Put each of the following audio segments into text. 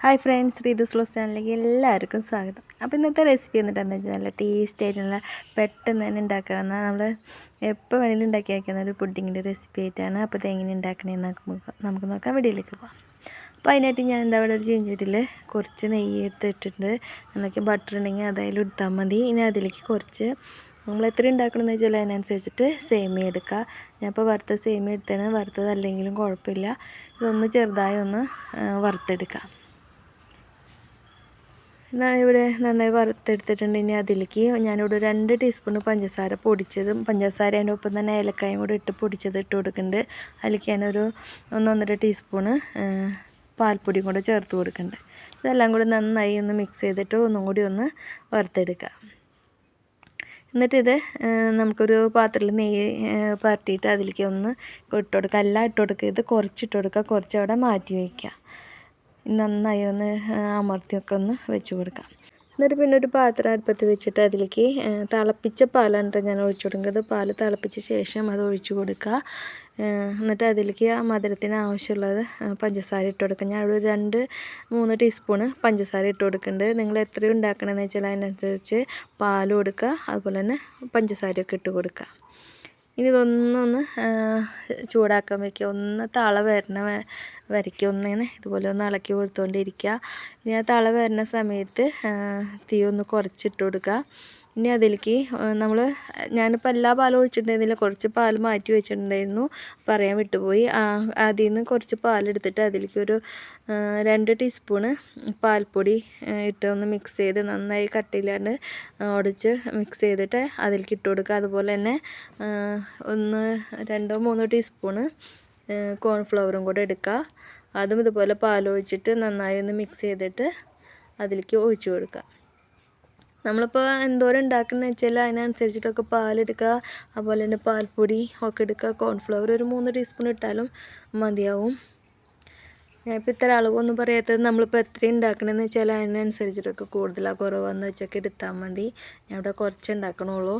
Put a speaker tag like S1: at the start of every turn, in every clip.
S1: Hi friends Ritu slows ചാനലിലേക്ക് എല്ലാവർക്കും സ്വാഗതം. അപ്പോൾ ഇന്നത്തെ റെസിപ്പി എന്നിട്ട് എന്താ വെച്ചാൽ നല്ല ടേസ്റ്റ് ആയിട്ടുള്ള പെട്ടെന്ന് തന്നെ ഉണ്ടാക്കാവുന്ന നമ്മൾ എപ്പോൾ വേണമെങ്കിലും ഉണ്ടാക്കി വയ്ക്കുന്ന ഒരു പുഡിങ്ങിന്റെ റെസിപ്പി ആയിട്ടാണ്. അപ്പോൾ ഇത് എങ്ങനെ ഉണ്ടാക്കണമെന്ന് നമുക്ക് നോക്കാം. വീഡിയോയിലേക്ക് പോകാം അപ്പോൾ അതിനായിട്ട് ഞാൻ എന്താ പറയുക ഒരു ചീഞ്ചട്ടിൽ കുറച്ച് നെയ്യ് എടുത്തിട്ടുണ്ട്. നമുക്ക് ബട്ടർ ഉണ്ടെങ്കിൽ അതായാലും എടുത്താൽ മതി. ഇനി അതിലേക്ക് കുറച്ച് നമ്മൾ എത്ര ഉണ്ടാക്കണമെന്ന് വെച്ചാൽ അതിനനുസരിച്ചിട്ട് സേമിയ എടുക്കുക ഞാൻ ഇപ്പോൾ വറുത്ത സേമിയ എടുത്തതാണ്. വറുത്തതല്ലെങ്കിലും കുഴപ്പമില്ല. ഇതൊന്ന് ചെറുതായി ഒന്ന് വറുത്തെടുക്കാം. ഇവിടെ നന്നായി വറുത്തെടുത്തിട്ടുണ്ട്. ഇനി അതിലേക്ക് ഞാനിവിടെ രണ്ട് ടീസ്പൂൺ പഞ്ചസാര പൊടിച്ചതും പഞ്ചസാര അതിന്റെ ഒപ്പം തന്നെ ഏലക്കായും കൂടെ ഇട്ട് പൊടിച്ചത് ഇട്ട് കൊടുക്കുന്നുണ്ട്. അതിലേക്ക് ഞാനൊരു ഒന്നൊന്നര ടീസ്പൂണ് പാൽപ്പൊടിയും കൂടെ ചേർത്ത് കൊടുക്കുന്നുണ്ട്. ഇതെല്ലാം കൂടി നന്നായി ഒന്ന് മിക്സ് ചെയ്തിട്ട് ഒന്നും കൂടി ഒന്ന് വറുത്തെടുക്കുക എന്നിട്ടിത് നമുക്കൊരു പാത്രത്തിൽ നെയ്യ് പരട്ടിയിട്ട് അതിലേക്ക് ഒന്ന് ഇട്ട് കൊടുക്കുക എല്ലാം ഇട്ട് കൊടുക്കുക. ഇത് കുറച്ചിട്ട് കൊടുക്കുക. കുറച്ച് അവിടെ മാറ്റി വയ്ക്കുക. നന്നായി ഒന്ന് അമർത്തിയൊക്കെ ഒന്ന് വെച്ച് കൊടുക്കാം. എന്നിട്ട് പിന്നെ ഒരു പാത്രം അടുപ്പത്ത് വെച്ചിട്ട് അതിലേക്ക് തിളപ്പിച്ച പാലാണ് ഞാൻ ഒഴിച്ചു കൊടുക്കുന്നത്. പാൽ തിളപ്പിച്ച ശേഷം അത് ഒഴിച്ചു കൊടുക്കുക. എന്നിട്ട് അതിലേക്ക് ആ മധുരത്തിന് ആവശ്യമുള്ളത് പഞ്ചസാര ഇട്ട് കൊടുക്കുക. ഞാൻ ഒരു രണ്ട് മൂന്ന് ടീസ്പൂണ് പഞ്ചസാര ഇട്ട് കൊടുക്കുന്നുണ്ട്. നിങ്ങൾ എത്രയും ഉണ്ടാക്കണമെന്ന് വെച്ചാൽ അതിനനുസരിച്ച് പാൽ കൊടുക്കുക അതുപോലെ തന്നെ പഞ്ചസാരയൊക്കെ ഇട്ട് കൊടുക്കുക. ഇനി ഇതൊന്നൊന്ന് ചൂടാക്കാൻ വയ്ക്കുക ഒന്ന് തള വരണ വരയ്ക്കുക. ഒന്നിങ്ങനെ ഇതുപോലെ ഒന്ന് ഇളക്കി കൊടുത്തുകൊണ്ടിരിക്കുക ഇനി ആ തള വരുന്ന സമയത്ത് തീ ഒന്ന് കുറച്ചിട്ട് കൊടുക്കുക. ഇനി അതിലേക്ക് നമ്മൾ ഞാനിപ്പോൾ എല്ലാ പാലും ഒഴിച്ചിട്ടുണ്ടായിരുന്നില്ല. കുറച്ച് പാൽ മാറ്റി വെച്ചിട്ടുണ്ടായിരുന്നു. പറയാൻ വിട്ടുപോയി. അതിൽ നിന്ന് കുറച്ച് പാലെടുത്തിട്ട് അതിലേക്ക് ഒരു രണ്ട് ടീസ്പൂണ് പാൽപ്പൊടി ഇട്ട് ഒന്ന് മിക്സ് ചെയ്ത് നന്നായി കട്ടിയില്ലാണ്ട് ഉടച്ച് മിക്സ് ചെയ്തിട്ട് അതിലേക്ക് ഇട്ട് കൊടുക്കുക. അതുപോലെ തന്നെ ഒന്ന് രണ്ടോ മൂന്നോ ടീസ്പൂണ് കോൺഫ്ലവറും കൂടെ എടുക്കുക. അതും ഇതുപോലെ പാലൊഴിച്ചിട്ട് നന്നായി ഒന്ന് മിക്സ് ചെയ്തിട്ട് അതിലേക്ക് ഒഴിച്ചു കൊടുക്കുക. നമ്മളിപ്പോൾ എന്തോരം ഉണ്ടാക്കുന്നത് വെച്ചാൽ അതിനനുസരിച്ചിട്ടൊക്കെ പാലെടുക്കുക അതുപോലെ തന്നെ പാൽപ്പൊടി ഒക്കെ എടുക്കുക. കോൺഫ്ലവർ ഒരു മൂന്ന് ടീസ്പൂൺ ഇട്ടാലും മതിയാവും. ഞാനിപ്പോൾ ഇത്ര അളവൊന്നും പറയാത്തത് നമ്മളിപ്പോൾ എത്ര ഉണ്ടാക്കണമെന്ന് വെച്ചാൽ അതിനനുസരിച്ചിട്ടൊക്കെ കൂടുതലാണ് കുറവാന്ന് വെച്ചൊക്കെ എടുത്താൽ മതി. ഞാൻ ഇവിടെ കുറച്ച് ഉണ്ടാക്കണുള്ളൂ.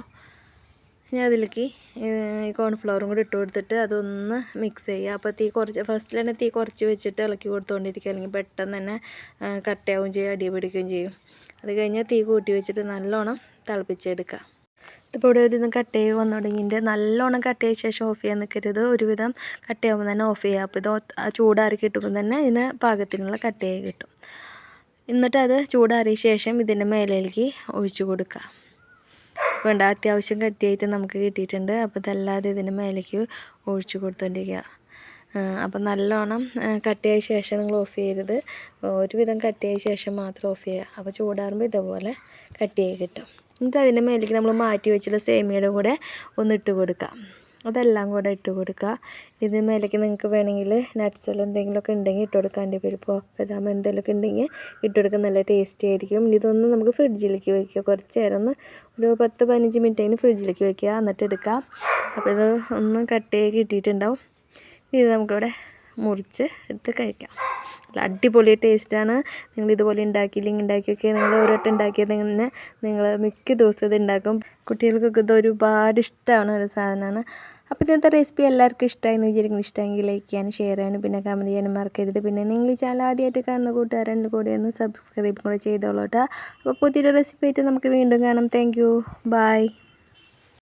S1: ഞാൻ അതിലേക്ക് ഈ കോൺഫ്ലവറും കൂടി ഇട്ട് കൊടുത്തിട്ട് അതൊന്ന് മിക്സ് ചെയ്യുക. അപ്പോൾ തീ കുറച്ച് ഫസ്റ്റിൽ തന്നെ തീ കുറച്ച് വെച്ചിട്ട് ഇളക്കി കൊടുത്തുകൊണ്ടിരിക്കുക അല്ലെങ്കിൽ പെട്ടെന്ന് തന്നെ കട്ടയാവുകയും ചെയ്യും അടി പിടിക്കുകയും ചെയ്യും. അത് കഴിഞ്ഞാൽ തീ കൂട്ടി വെച്ചിട്ട് നല്ലോണം തിളപ്പിച്ചെടുക്കുക. ഇതിപ്പോൾ ഇവിടെ ഒരു കട്ട് ചെയ്ത് വന്നു തുടങ്ങിയിട്ട് നല്ലോണം കട്ട് ചെയ്ത ശേഷം ഓഫ് ചെയ്യാൻ നിൽക്കരുത് ഒരുവിധം കട്ട് ചെയ്യുമ്പോൾ തന്നെ ഓഫ് ചെയ്യുക. അപ്പോൾ ഇത് ചൂടാറി കിട്ടുമ്പോൾ തന്നെ ഇതിന് പാകത്തിനുള്ള കട്ട് ചെയ്ത് കിട്ടും. എന്നിട്ട് അത് ചൂടാറിയ ശേഷം ഇതിന്റെ മേലേക്ക് ഒഴിച്ചു കൊടുക്കുക. വേണ്ട അത്യാവശ്യം കട്ടിയായിട്ട് നമുക്ക് കിട്ടിയിട്ടുണ്ട്. അപ്പോൾ ഇതല്ലാതെ ഇതിന്റെ മേലേക്ക് ഒഴിച്ചു കൊടുത്തോണ്ടിരിക്കുക. അപ്പം നല്ലോണം കട്ടിയായ ശേഷം നിങ്ങൾ ഓഫ് ചെയ്യരുത്. ഒരുവിധം കട്ടിയായ ശേഷം മാത്രം ഓഫ് ചെയ്യുക. അപ്പോൾ ചൂടാറുമ്പോൾ ഇതുപോലെ കട്ടിയായി കിട്ടും. എന്നിട്ട് അതിന്റെ മേലേക്ക് നമ്മൾ മാറ്റി വെച്ചുള്ള സേമിയയുടെ കൂടെ ഒന്ന് ഇട്ട് കൊടുക്കാം അതെല്ലാം കൂടെ ഇട്ട് കൊടുക്കുക. ഇതിന് മേലേക്ക് നിങ്ങൾക്ക് വേണമെങ്കിൽ നട്ട്സുകൾ എന്തെങ്കിലുമൊക്കെ ഉണ്ടെങ്കിൽ ഇട്ട് കൊടുക്കുക. അണ്ടിപ്പരിപ്പോ ബദാം എന്തെങ്കിലുമൊക്കെ ഉണ്ടെങ്കിൽ ഇട്ട് കൊടുക്കാൻ നല്ല ടേസ്റ്റി ആയിരിക്കും. ഇതൊന്ന് നമുക്ക് ഫ്രിഡ്ജിലേക്ക് വയ്ക്കുക. കുറച്ച് നേരം ഒന്ന് ഒരു പത്ത് പതിനഞ്ച് മിനിറ്റ് അതിന് ഫ്രിഡ്ജിലേക്ക് വയ്ക്കുക. എന്നിട്ട് എടുക്കാം അപ്പോൾ ഇത് ഒന്ന് കട്ട് ചെയ്ത് കിട്ടിയിട്ടുണ്ടാവും. ഇത് നമുക്കിവിടെ മുറിച്ച് ഇട്ട് കഴിക്കാം. അടിപൊളി ടേസ്റ്റാണ്. നിങ്ങൾ ഇതുപോലെ ഉണ്ടാക്കിയില്ലെങ്കിൽ ഉണ്ടാക്കിയൊക്കെ നിങ്ങൾ ഓരോട്ട് ഉണ്ടാക്കിയത് തന്നെ നിങ്ങൾ മിക്ക ദിവസം ഇത് ഉണ്ടാക്കും. കുട്ടികൾക്കൊക്കെ ഇത് ഒരുപാട് ഇഷ്ടമാണ് ഒരു സാധനമാണ്. അപ്പോൾ ഇന്നത്തെ റെസിപ്പി എല്ലാവർക്കും ഇഷ്ടമായി എന്ന് വിചാരിക്കുന്നു. ഇഷ്ടമെങ്കിൽ ലൈക്ക് ചെയ്യാനും ഷെയർ ചെയ്യാനും പിന്നെ കമന്റ് ചെയ്യാനും മറക്കരുത്. പിന്നെ നിങ്ങൾ ഈ ചാനൽ ആദ്യമായിട്ട് കാണുന്ന കൂട്ടുകാരന്റെ കൂടെ ഒന്ന് സബ്സ്ക്രൈബ് കൂടെ ചെയ്തോളൂ കേട്ടോ. അപ്പോൾ പുതിയൊരു റെസിപ്പി ആയിട്ട് നമുക്ക് വീണ്ടും കാണാം. Thank you by